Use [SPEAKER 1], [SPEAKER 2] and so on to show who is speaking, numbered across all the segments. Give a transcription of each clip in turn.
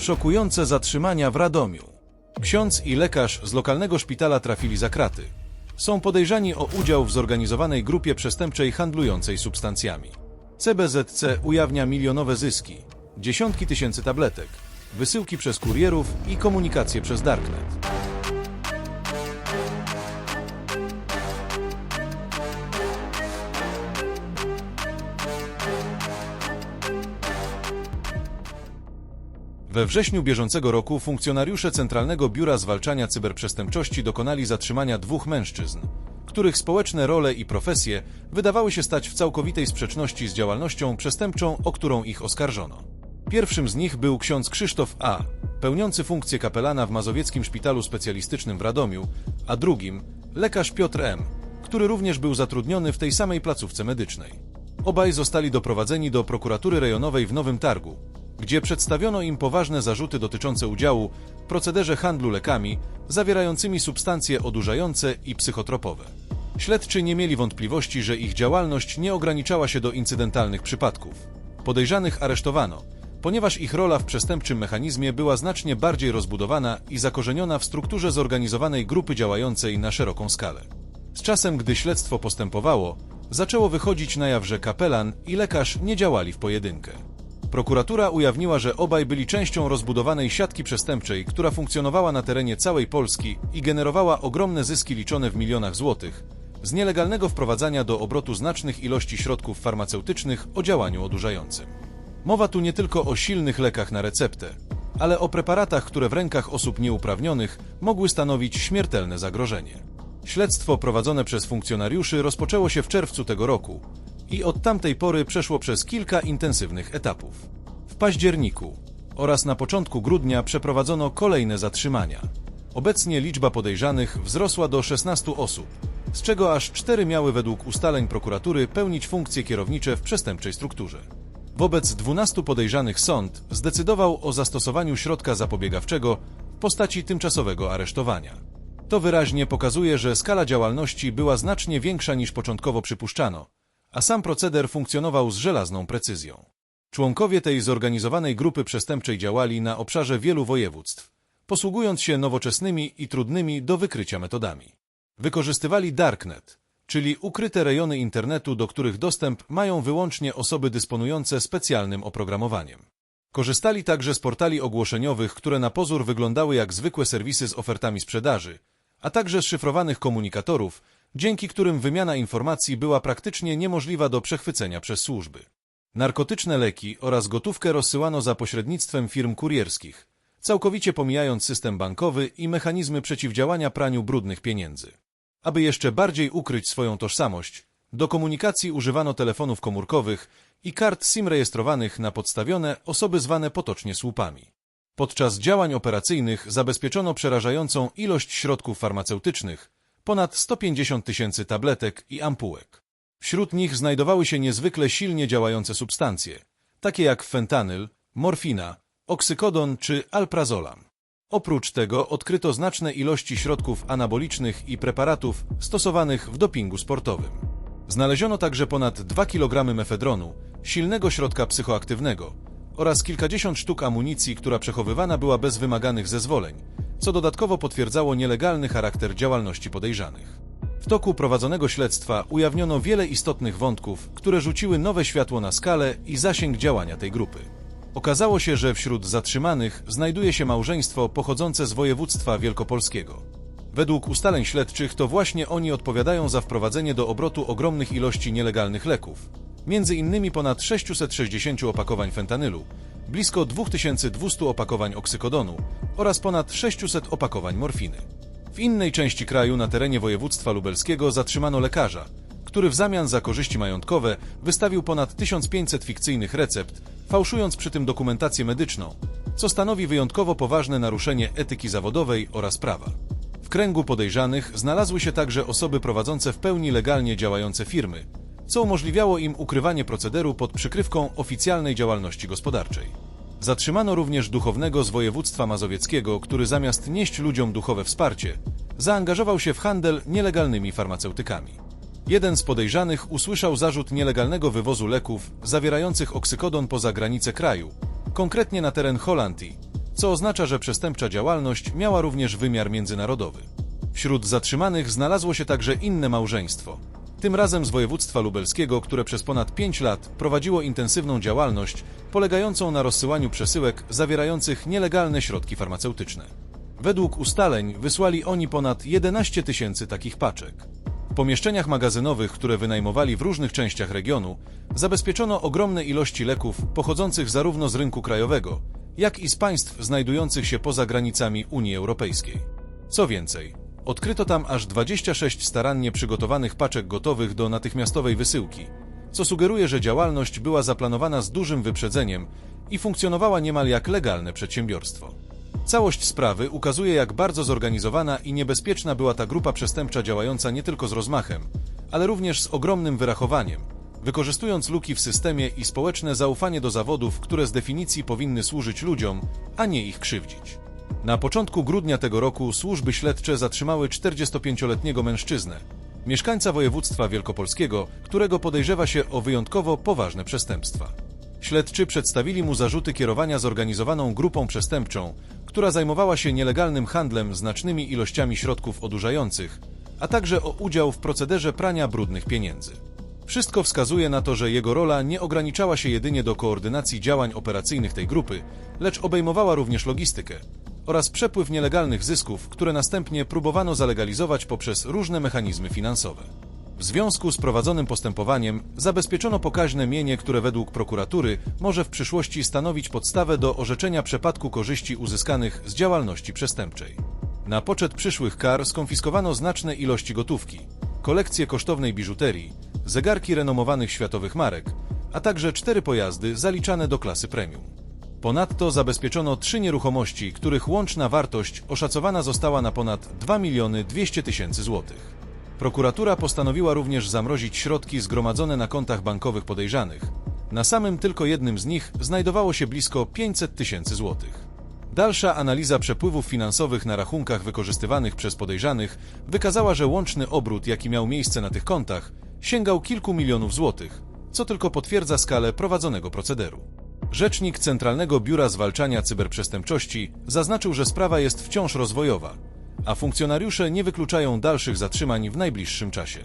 [SPEAKER 1] Szokujące zatrzymania w Radomiu. Ksiądz i lekarz z lokalnego szpitala trafili za kraty. Są podejrzani o udział w zorganizowanej grupie przestępczej handlującej substancjami. CBZC ujawnia milionowe zyski, dziesiątki tysięcy tabletek, wysyłki przez kurierów i komunikację przez Darknet. We wrześniu bieżącego roku funkcjonariusze Centralnego Biura Zwalczania Cyberprzestępczości dokonali zatrzymania dwóch mężczyzn, których społeczne role i profesje wydawały się stać w całkowitej sprzeczności z działalnością przestępczą, o którą ich oskarżono. Pierwszym z nich był ksiądz Krzysztof A., pełniący funkcję kapelana w Mazowieckim Szpitalu Specjalistycznym w Radomiu, a drugim lekarz Piotr M., który również był zatrudniony w tej samej placówce medycznej. Obaj zostali doprowadzeni do prokuratury rejonowej w Nowym Targu, gdzie przedstawiono im poważne zarzuty dotyczące udziału w procederze handlu lekami zawierającymi substancje odurzające i psychotropowe. Śledczy nie mieli wątpliwości, że ich działalność nie ograniczała się do incydentalnych przypadków. Podejrzanych aresztowano, ponieważ ich rola w przestępczym mechanizmie była znacznie bardziej rozbudowana i zakorzeniona w strukturze zorganizowanej grupy działającej na szeroką skalę. Z czasem, gdy śledztwo postępowało, zaczęło wychodzić na jaw, że kapelan i lekarz nie działali w pojedynkę. Prokuratura ujawniła, że obaj byli częścią rozbudowanej siatki przestępczej, która funkcjonowała na terenie całej Polski i generowała ogromne zyski liczone w milionach złotych, z nielegalnego wprowadzania do obrotu znacznych ilości środków farmaceutycznych o działaniu odurzającym. Mowa tu nie tylko o silnych lekach na receptę, ale o preparatach, które w rękach osób nieuprawnionych mogły stanowić śmiertelne zagrożenie. Śledztwo prowadzone przez funkcjonariuszy rozpoczęło się w czerwcu tego roku i od tamtej pory przeszło przez kilka intensywnych etapów. W październiku oraz na początku grudnia przeprowadzono kolejne zatrzymania. Obecnie liczba podejrzanych wzrosła do 16 osób, z czego aż 4 miały według ustaleń prokuratury pełnić funkcje kierownicze w przestępczej strukturze. Wobec 12 podejrzanych sąd zdecydował o zastosowaniu środka zapobiegawczego w postaci tymczasowego aresztowania. To wyraźnie pokazuje, że skala działalności była znacznie większa niż początkowo przypuszczano, a sam proceder funkcjonował z żelazną precyzją. Członkowie tej zorganizowanej grupy przestępczej działali na obszarze wielu województw, posługując się nowoczesnymi i trudnymi do wykrycia metodami. Wykorzystywali Darknet, czyli ukryte rejony internetu, do których dostęp mają wyłącznie osoby dysponujące specjalnym oprogramowaniem. Korzystali także z portali ogłoszeniowych, które na pozór wyglądały jak zwykłe serwisy z ofertami sprzedaży, a także z szyfrowanych komunikatorów, dzięki którym wymiana informacji była praktycznie niemożliwa do przechwycenia przez służby. Narkotyczne leki oraz gotówkę rozsyłano za pośrednictwem firm kurierskich, całkowicie pomijając system bankowy i mechanizmy przeciwdziałania praniu brudnych pieniędzy. Aby jeszcze bardziej ukryć swoją tożsamość, do komunikacji używano telefonów komórkowych i kart SIM rejestrowanych na podstawione osoby zwane potocznie słupami. Podczas działań operacyjnych zabezpieczono przerażającą ilość środków farmaceutycznych, ponad 150 tysięcy tabletek i ampułek. Wśród nich znajdowały się niezwykle silnie działające substancje, takie jak fentanyl, morfina, oksykodon czy alprazolam. Oprócz tego odkryto znaczne ilości środków anabolicznych i preparatów stosowanych w dopingu sportowym. Znaleziono także ponad 2 kg mefedronu, silnego środka psychoaktywnego oraz kilkadziesiąt sztuk amunicji, która przechowywana była bez wymaganych zezwoleń, co dodatkowo potwierdzało nielegalny charakter działalności podejrzanych. W toku prowadzonego śledztwa ujawniono wiele istotnych wątków, które rzuciły nowe światło na skalę i zasięg działania tej grupy. Okazało się, że wśród zatrzymanych znajduje się małżeństwo pochodzące z województwa wielkopolskiego. Według ustaleń śledczych to właśnie oni odpowiadają za wprowadzenie do obrotu ogromnych ilości nielegalnych leków, między innymi ponad 660 opakowań fentanylu, blisko 2200 opakowań oksykodonu oraz ponad 600 opakowań morfiny. W innej części kraju na terenie województwa lubelskiego zatrzymano lekarza, który w zamian za korzyści majątkowe wystawił ponad 1500 fikcyjnych recept, fałszując przy tym dokumentację medyczną, co stanowi wyjątkowo poważne naruszenie etyki zawodowej oraz prawa. W kręgu podejrzanych znalazły się także osoby prowadzące w pełni legalnie działające firmy, co umożliwiało im ukrywanie procederu pod przykrywką oficjalnej działalności gospodarczej. Zatrzymano również duchownego z województwa mazowieckiego, który zamiast nieść ludziom duchowe wsparcie, zaangażował się w handel nielegalnymi farmaceutykami. Jeden z podejrzanych usłyszał zarzut nielegalnego wywozu leków zawierających oksykodon poza granice kraju, konkretnie na teren Holandii, co oznacza, że przestępcza działalność miała również wymiar międzynarodowy. Wśród zatrzymanych znalazło się także inne małżeństwo, tym razem z województwa lubelskiego, które przez ponad 5 lat prowadziło intensywną działalność polegającą na rozsyłaniu przesyłek zawierających nielegalne środki farmaceutyczne. Według ustaleń wysłali oni ponad 11 tysięcy takich paczek. W pomieszczeniach magazynowych, które wynajmowali w różnych częściach regionu, zabezpieczono ogromne ilości leków pochodzących zarówno z rynku krajowego, jak i z państw znajdujących się poza granicami Unii Europejskiej. Co więcej, odkryto tam aż 26 starannie przygotowanych paczek gotowych do natychmiastowej wysyłki, co sugeruje, że działalność była zaplanowana z dużym wyprzedzeniem i funkcjonowała niemal jak legalne przedsiębiorstwo. Całość sprawy ukazuje, jak bardzo zorganizowana i niebezpieczna była ta grupa przestępcza działająca nie tylko z rozmachem, ale również z ogromnym wyrachowaniem, wykorzystując luki w systemie i społeczne zaufanie do zawodów, które z definicji powinny służyć ludziom, a nie ich krzywdzić. Na początku grudnia tego roku służby śledcze zatrzymały 45-letniego mężczyznę, mieszkańca województwa wielkopolskiego, którego podejrzewa się o wyjątkowo poważne przestępstwa. Śledczy przedstawili mu zarzuty kierowania zorganizowaną grupą przestępczą, która zajmowała się nielegalnym handlem znacznymi ilościami środków odurzających, a także o udział w procederze prania brudnych pieniędzy. Wszystko wskazuje na to, że jego rola nie ograniczała się jedynie do koordynacji działań operacyjnych tej grupy, lecz obejmowała również logistykę oraz przepływ nielegalnych zysków, które następnie próbowano zalegalizować poprzez różne mechanizmy finansowe. W związku z prowadzonym postępowaniem zabezpieczono pokaźne mienie, które według prokuratury może w przyszłości stanowić podstawę do orzeczenia przepadku korzyści uzyskanych z działalności przestępczej. Na poczet przyszłych kar skonfiskowano znaczne ilości gotówki, kolekcje kosztownej biżuterii, zegarki renomowanych światowych marek, a także cztery pojazdy zaliczane do klasy premium. Ponadto zabezpieczono trzy nieruchomości, których łączna wartość oszacowana została na ponad 2 miliony 200 tysięcy złotych. Prokuratura postanowiła również zamrozić środki zgromadzone na kontach bankowych podejrzanych. Na samym tylko jednym z nich znajdowało się blisko 500 tysięcy złotych. Dalsza analiza przepływów finansowych na rachunkach wykorzystywanych przez podejrzanych wykazała, że łączny obrót, jaki miał miejsce na tych kontach, sięgał kilku milionów złotych, co tylko potwierdza skalę prowadzonego procederu. Rzecznik Centralnego Biura Zwalczania Cyberprzestępczości zaznaczył, że sprawa jest wciąż rozwojowa, a funkcjonariusze nie wykluczają dalszych zatrzymań w najbliższym czasie.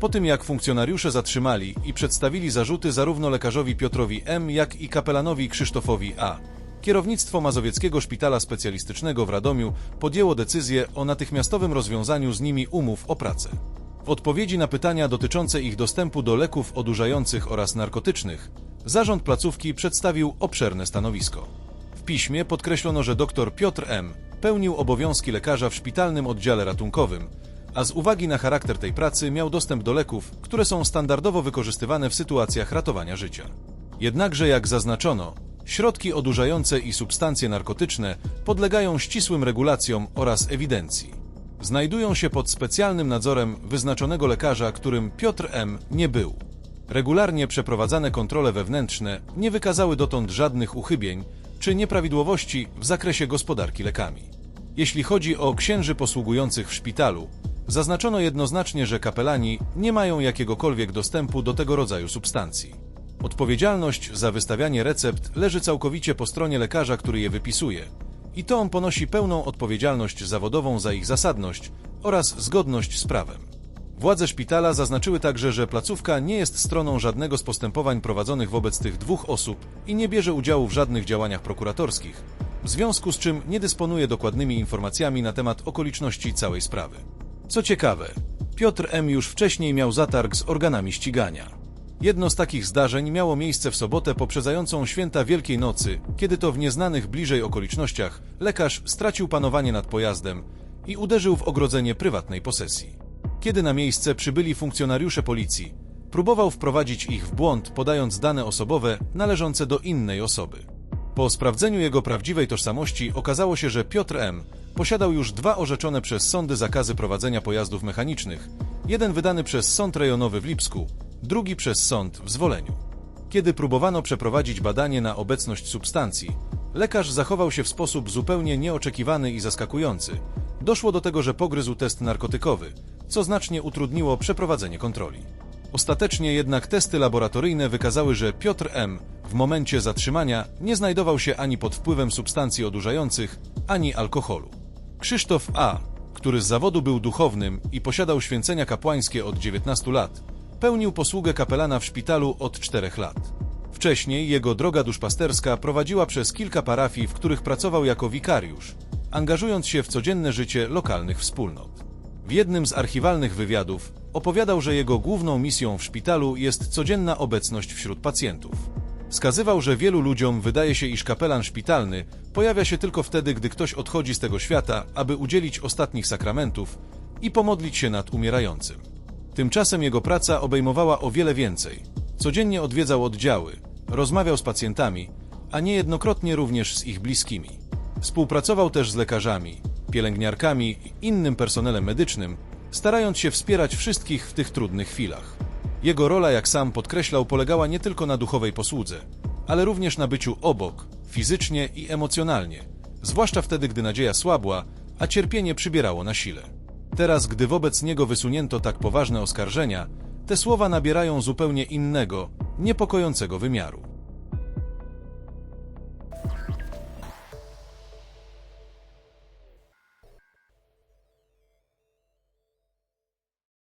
[SPEAKER 1] Po tym jak funkcjonariusze zatrzymali i przedstawili zarzuty zarówno lekarzowi Piotrowi M., jak i kapelanowi Krzysztofowi A., kierownictwo Mazowieckiego Szpitala Specjalistycznego w Radomiu podjęło decyzję o natychmiastowym rozwiązaniu z nimi umów o pracę. W odpowiedzi na pytania dotyczące ich dostępu do leków odurzających oraz narkotycznych, zarząd placówki przedstawił obszerne stanowisko. W piśmie podkreślono, że dr Piotr M. pełnił obowiązki lekarza w szpitalnym oddziale ratunkowym, a z uwagi na charakter tej pracy miał dostęp do leków, które są standardowo wykorzystywane w sytuacjach ratowania życia. Jednakże, jak zaznaczono, środki odurzające i substancje narkotyczne podlegają ścisłym regulacjom oraz ewidencji. Znajdują się pod specjalnym nadzorem wyznaczonego lekarza, którym Piotr M. nie był. Regularnie przeprowadzane kontrole wewnętrzne nie wykazały dotąd żadnych uchybień czy nieprawidłowości w zakresie gospodarki lekami. Jeśli chodzi o księży posługujących w szpitalu, zaznaczono jednoznacznie, że kapelani nie mają jakiegokolwiek dostępu do tego rodzaju substancji. Odpowiedzialność za wystawianie recept leży całkowicie po stronie lekarza, który je wypisuje, i to on ponosi pełną odpowiedzialność zawodową za ich zasadność oraz zgodność z prawem. Władze szpitala zaznaczyły także, że placówka nie jest stroną żadnego z postępowań prowadzonych wobec tych dwóch osób i nie bierze udziału w żadnych działaniach prokuratorskich, w związku z czym nie dysponuje dokładnymi informacjami na temat okoliczności całej sprawy. Co ciekawe, Piotr M. już wcześniej miał zatarg z organami ścigania. Jedno z takich zdarzeń miało miejsce w sobotę poprzedzającą święta Wielkiej Nocy, kiedy to w nieznanych bliżej okolicznościach lekarz stracił panowanie nad pojazdem i uderzył w ogrodzenie prywatnej posesji. Kiedy na miejsce przybyli funkcjonariusze policji, próbował wprowadzić ich w błąd, podając dane osobowe należące do innej osoby. Po sprawdzeniu jego prawdziwej tożsamości okazało się, że Piotr M. posiadał już dwa orzeczone przez sądy zakazy prowadzenia pojazdów mechanicznych, jeden wydany przez Sąd Rejonowy w Lipsku, drugi przez sąd w Zwoleniu. Kiedy próbowano przeprowadzić badanie na obecność substancji, lekarz zachował się w sposób zupełnie nieoczekiwany i zaskakujący. Doszło do tego, że pogryzł test narkotykowy, co znacznie utrudniło przeprowadzenie kontroli. Ostatecznie jednak testy laboratoryjne wykazały, że Piotr M. W momencie zatrzymania nie znajdował się ani pod wpływem substancji odurzających, ani alkoholu. Krzysztof A., który z zawodu był duchownym i posiadał święcenia kapłańskie od 19 lat, pełnił posługę kapelana w szpitalu od 4 lat. Wcześniej jego droga duszpasterska prowadziła przez kilka parafii, w których pracował jako wikariusz, angażując się w codzienne życie lokalnych wspólnot. W jednym z archiwalnych wywiadów opowiadał, że jego główną misją w szpitalu jest codzienna obecność wśród pacjentów. Wskazywał, że wielu ludziom wydaje się, iż kapelan szpitalny pojawia się tylko wtedy, gdy ktoś odchodzi z tego świata, aby udzielić ostatnich sakramentów i pomodlić się nad umierającym. Tymczasem jego praca obejmowała o wiele więcej. Codziennie odwiedzał oddziały, rozmawiał z pacjentami, a niejednokrotnie również z ich bliskimi. Współpracował też z lekarzami, pielęgniarkami i innym personelem medycznym, starając się wspierać wszystkich w tych trudnych chwilach. Jego rola, jak sam podkreślał, polegała nie tylko na duchowej posłudze, ale również na byciu obok, fizycznie i emocjonalnie, zwłaszcza wtedy, gdy nadzieja słabła, a cierpienie przybierało na sile. Teraz, gdy wobec niego wysunięto tak poważne oskarżenia, te słowa nabierają zupełnie innego, niepokojącego wymiaru.